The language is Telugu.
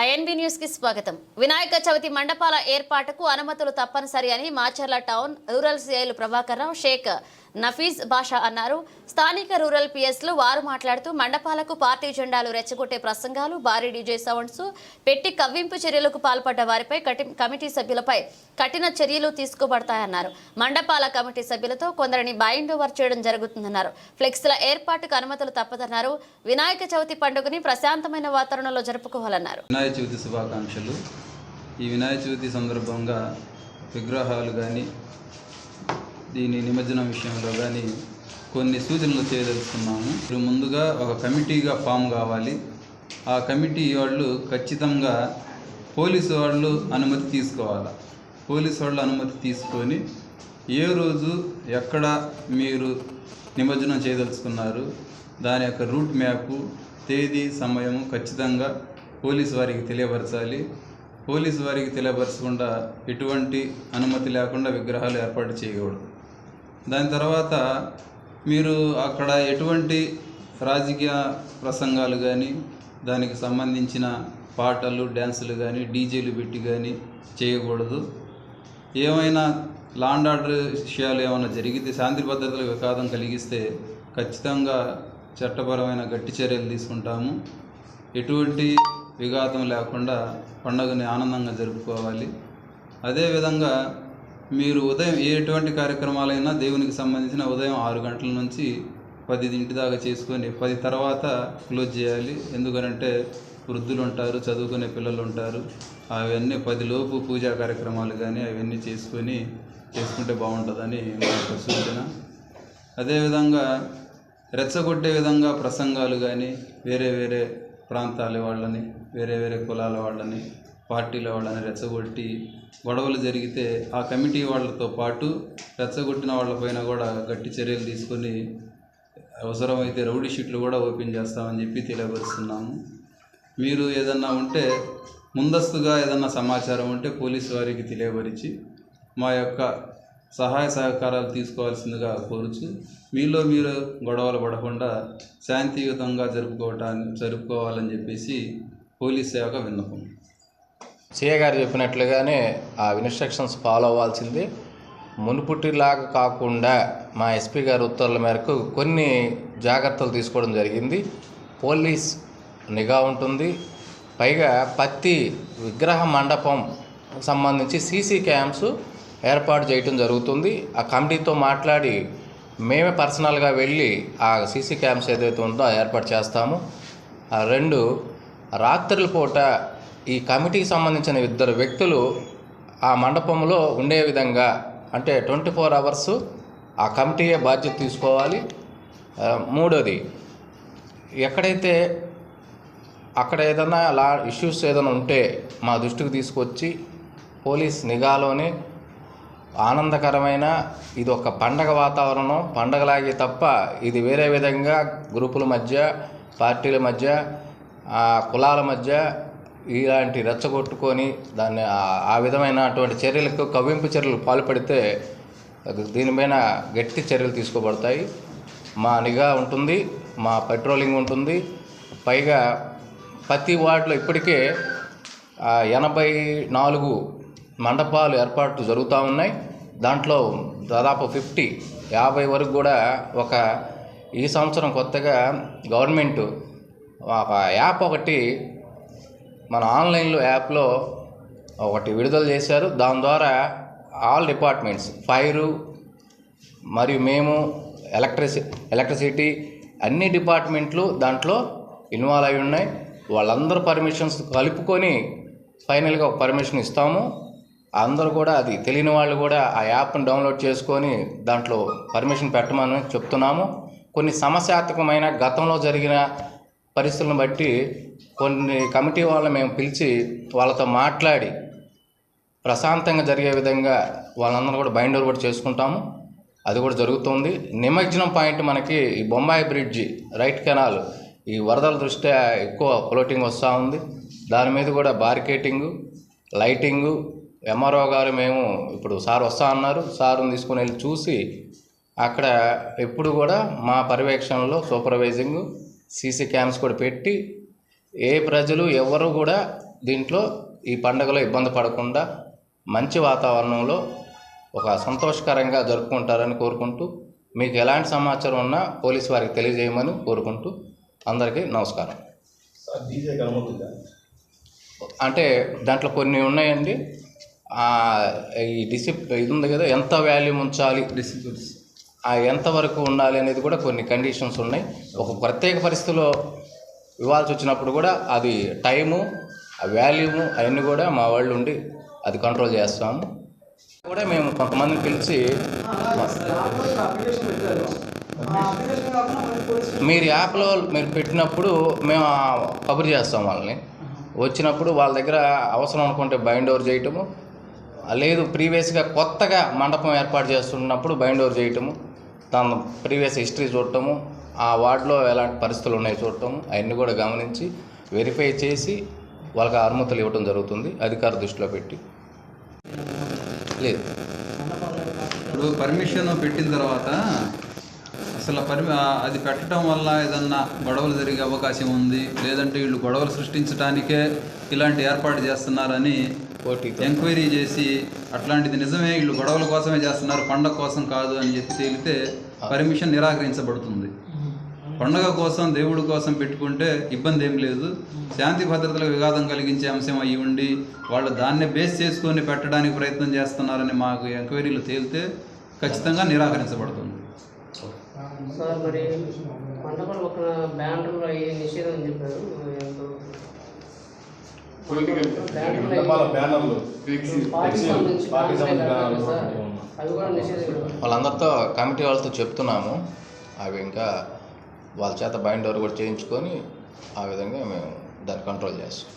ఐఎన్బి న్యూస్కి స్వాగతం. వినాయక చవితి మండపాల ఏర్పాటుకు అనుమతులు తప్పనిసరి అని మాచర్ల టౌన్ రూరల్ సిఐలు ప్రభాకర్ రావు షేక్ నఫీజ్ బాషా అన్నారు. స్థానిక రూరల్ పిఎస్లు వారు మాట్లాడుతూ మండపాలకు పార్టీ జెండాలు రెచ్చగొట్టే ప్రసంగాలు భారీ డీజే సౌండ్స్ పెట్టి కవ్వింపు చర్యలకు పాల్పడ్డ వారిపై కమిటీ సభ్యులపై కఠిన చర్యలు తీసుకోబడతాయన్నారు. మండపాల కమిటీ సభ్యులతో కొందరిని బైండ్ ఓవర్ చేయడం జరుగుతుందన్నారు. ఫ్లెక్స్ల ఏర్పాటుకు అనుమతులు తప్పదన్నారు. వినాయక చవితి పండుగని ప్రశాంతమైన వాతావరణంలో జరుపుకోవాలన్నారు. వినాయక చవితి శుభాకాంక్షలు. ఈ వినాయక చవితి సందర్భంగా విగ్రహాలు కానీ దీని నిమజ్జనం విషయంలో కానీ కొన్ని సూచనలు చేయదలుచుకున్నాము. ఇప్పుడు ముందుగా ఒక కమిటీగా ఫామ్ కావాలి. ఆ కమిటీ వాళ్ళు ఖచ్చితంగా పోలీసు వాళ్ళు అనుమతి తీసుకోవాలి? పోలీసు వాళ్ళు అనుమతి తీసుకొని ఏ రోజు ఎక్కడ మీరు నిమజ్జనం చేయదలుచుకున్నారు? దాని యొక్క రూట్ మ్యాపు తేదీ సమయము ఖచ్చితంగా పోలీసు వారికి తెలియపరచాలి. పోలీసు వారికి తెలియపరచకుండా ఎటువంటి అనుమతి లేకుండా విగ్రహాలు ఏర్పాటు చేయకూడదు. దాని తర్వాత మీరు అక్కడ ఎటువంటి రాజకీయ ప్రసంగాలు కానీ దానికి సంబంధించిన పాటలు డ్యాన్సులు కానీ డీజేలు పెట్టి కానీ చేయకూడదు. ఏమైనా లాండ్ ఆర్డర్ విషయాలు ఏమైనా జరిగితే శాంతి భద్రతలకు విఘాతం కలిగిస్తే ఖచ్చితంగా చట్టపరమైన గట్టి చర్యలు తీసుకుంటాము. ఎటువంటి విఘాతం లేకుండా పండుగని ఆనందంగా జరుపుకోవాలి. అదేవిధంగా మీరు ఉదయం ఎటువంటి కార్యక్రమాలైనా దేవునికి సంబంధించిన ఉదయం ఆరు గంటల నుంచి పదింటి దాకా చేసుకొని పది తర్వాత క్లోజ్ చేయాలి. ఎందుకనంటే వృద్ధులు ఉంటారు చదువుకునే పిల్లలు ఉంటారు. అవన్నీ పదిలోపు పూజా కార్యక్రమాలు కానీ అవన్నీ చేసుకొని చేసుకుంటే బాగుంటుందని మా యొక్క సూచన అదేవిధంగా రెచ్చగొట్టే విధంగా ప్రసంగాలు కానీ వేరే వేరే ప్రాంతాల వాళ్ళని వేరే వేరే కులాల వాళ్ళని పార్టీలో వాళ్ళని రెచ్చగొట్టి గొడవలు జరిగితే ఆ కమిటీ వాళ్ళతో పాటు రెచ్చగొట్టిన వాళ్ళపైన కూడా గట్టి చర్యలు తీసుకొని అవసరమైతే రౌడీ షీట్లు కూడా ఓపెన్ చేస్తామని చెప్పి తెలియపరుస్తున్నాము. మీరు ఏదన్నా ఉంటే ముందస్తుగా ఏదన్నా సమాచారం ఉంటే పోలీసు వారికి తెలియపరిచి మా యొక్క సహాయ సహకారాలు తీసుకోవాల్సిందిగా కోరుచు మీలో మీరు గొడవలు పడకుండా శాంతియుతంగా జరుపుకోవటాన్ని జరుపుకోవాలని చెప్పేసి పోలీస్ సేవక విన్నపం. సీఏ గారు చెప్పినట్లుగానే ఆ ఇన్స్ట్రక్షన్స్ ఫాలో అవ్వాల్సింది. మునుపుటిలాగా కాకుండా మా ఎస్పీ గారి ఉత్తర్వుల మేరకు కొన్ని జాగ్రత్తలు తీసుకోవడం జరిగింది. పోలీస్ నిఘా ఉంటుంది. పైగా పత్తి విగ్రహ మండపం సంబంధించి సీసీ క్యామ్స్ ఏర్పాటు చేయటం జరుగుతుంది. ఆ కమిటీతో మాట్లాడి మేమే పర్సనల్గా వెళ్ళి ఆ సీసీ క్యామ్స్ ఏదైతే ఉందో ఏర్పాటు చేస్తాము. ఆ రెండు రాత్రుల పూట ఈ కమిటీకి సంబంధించిన ఇద్దరు వ్యక్తులు ఆ మండపంలో ఉండే విధంగా అంటే ట్వంటీ ఫోర్ అవర్స్ ఆ కమిటీయే బాధ్యత తీసుకోవాలి. మూడోది ఎక్కడైతే అక్కడ ఏదైనా అలా ఇష్యూస్ ఏదైనా ఉంటే మా దృష్టికి తీసుకొచ్చి పోలీస్ నిఘాలోనే ఆనందకరమైన ఇది ఒక పండగ వాతావరణం. పండగలాగే తప్ప ఇది వేరే విధంగా గ్రూపుల మధ్య పార్టీల మధ్య కులాల మధ్య ఇలాంటి రెచ్చగొట్టుకొని దాన్ని ఆ- విధమైన విధమైనటువంటి చర్యలకు కవ్వింపు చర్యలు పాల్పడితే దీనిపైన గట్టి చర్యలు తీసుకోబడతాయి. మా నిఘా ఉంటుంది మా పెట్రోలింగ్ ఉంటుంది. పైగా ప్రతి వార్డులో ఇప్పటికే ఎనభై నాలుగు మండపాలు ఏర్పాట్లు జరుగుతూ ఉన్నాయి. దాంట్లో దాదాపు ఫిఫ్టీ యాభై వరకు కూడా ఒక ఈ సంవత్సరం కొత్తగా గవర్నమెంట్ ఒక యాప్ ఒకటి మన ఆన్లైన్లో యాప్లో ఒకటి విడుదల చేశారు. దాని ద్వారా ఆల్ డిపార్ట్మెంట్స్ ఫైరు మరియు మేము ఎలక్ట్రిసి ఎలక్ట్రిసిటీ అన్ని డిపార్ట్మెంట్లు దాంట్లో ఇన్వాల్వ్ అయి ఉన్నాయి. వాళ్ళందరూ పర్మిషన్స్ కలుపుకొని ఫైనల్గా ఒక పర్మిషన్ ఇస్తాము. అందరూ కూడా అది తెలియని వాళ్ళు కూడా ఆ యాప్ని డౌన్లోడ్ చేసుకొని దాంట్లో పర్మిషన్ పెట్టమని చెప్తున్నాము. కొన్ని సమస్యాత్మకమైన గతంలో జరిగిన పరిస్థితులను బట్టి కొన్ని కమిటీ వాళ్ళని మేము పిలిచి వాళ్ళతో మాట్లాడి ప్రశాంతంగా జరిగే విధంగా వాళ్ళందరూ కూడా బైండర్ కూడా చేసుకుంటాము. అది కూడా జరుగుతుంది. నిమజ్జనం పాయింట్ మనకి ఈ బొంబాయి బ్రిడ్జి రైట్ కెనాల్ ఈ వరదల దృష్ట్యా ఎక్కువ ఫ్లోటింగ్ వస్తూ ఉంది. దాని మీద కూడా బార్కెటింగు లైటింగు ఎంఆర్ఓ గారు మేము ఇప్పుడు సార్ వస్తా అన్నారు. సార్ని తీసుకుని వెళ్ళి చూసి అక్కడ ఎప్పుడు కూడా మా పర్యవేక్షణలో సూపర్వైజింగు సీసీ క్యామ్స్ కూడా పెట్టి ఏ ప్రజలు ఎవరు కూడా దీంట్లో ఈ పండుగలో ఇబ్బంది పడకుండా మంచి వాతావరణంలో ఒక సంతోషకరంగా జరుపుకుంటారని కోరుకుంటూ మీకు ఎలాంటి సమాచారం ఉన్నా పోలీసు వారికి తెలియజేయమని కోరుకుంటూ అందరికీ నమస్కారం. అంటే దాంట్లో కొన్ని ఉన్నాయండి. ఈ డిసిప్ ఇది ఉంది కదా ఎంత వాల్యూమ్ ఉంచాలి? డిసిప్లిన్స్ ఆ ఎంతవరకు ఉండాలి అనేది కూడా కొన్ని కండిషన్స్ ఉన్నాయి. ఒక ప్రత్యేక పరిస్థితిలో ఇవ్వాల్సి వచ్చినప్పుడు కూడా అది టైము ఆ వాల్యూము అవన్నీ కూడా మా వాళ్ళు ఉండి అది కంట్రోల్ చేస్తాము కూడా మేము కొంతమందిని పిలిచి మీరు యాప్లో మీరు పెట్టినప్పుడు మేము కబుర్ కబురు చేస్తాం వాళ్ళని. వచ్చినప్పుడు వాళ్ళ దగ్గర అవసరం అనుకుంటే బైండ్ ఓవర్ చేయటము. లేదు ప్రీవియస్గా కొత్తగా మండపం ఏర్పాటు చేస్తున్నప్పుడు బైండ్ ఓవర్ చేయటము. తన ప్రీవియస్ హిస్టరీ చూడటము ఆ వార్డులో ఎలాంటి పరిస్థితులు ఉన్నాయో చూడటము అవన్నీ కూడా గమనించి వెరిఫై చేసి వాళ్ళకి అనుమతులు ఇవ్వడం జరుగుతుంది అధికార దృష్టిలో పెట్టి. లేదు. ఇప్పుడు పర్మిషన్ పెట్టిన తర్వాత అసలు పర్మి అది పెట్టడం వల్ల ఏదన్నా గొడవలు జరిగే అవకాశం ఉంది లేదంటే వీళ్ళు గొడవలు సృష్టించడానికే ఇలాంటి ఏర్పాటు చేస్తున్నారని ఎంక్వైరీ చేసి అట్లాంటిది నిజమే వీళ్ళు గొడవల కోసమే చేస్తున్నారు పండగ కోసం కాదు అని చెప్పి తేలితే పర్మిషన్ నిరాకరించబడుతుంది. పండగ కోసం దేవుడి కోసం పెట్టుకుంటే ఇబ్బంది ఏం లేదు. శాంతి భద్రతలకు విఘాతం కలిగించే అంశం అయి ఉండి వాళ్ళు దాన్నే బేస్ చేసుకొని పెట్టడానికి ప్రయత్నం చేస్తున్నారని మాకు ఎంక్వైరీలు తేలితే ఖచ్చితంగా నిరాకరించబడుతుంది. సార్ మరి మండపం ఒక బ్యానర్లు అయ్యి నిషేధం అని చెప్పారు బ్యానర్లు. వాళ్ళందరితో కమిటీ వాళ్ళతో చెప్తున్నాము. అవి ఇంకా వాళ్ళ చేత బైండ్ ఓవర్ కూడా చేయించుకొని ఆ విధంగా మేము దాన్ని కంట్రోల్ చేస్తాం.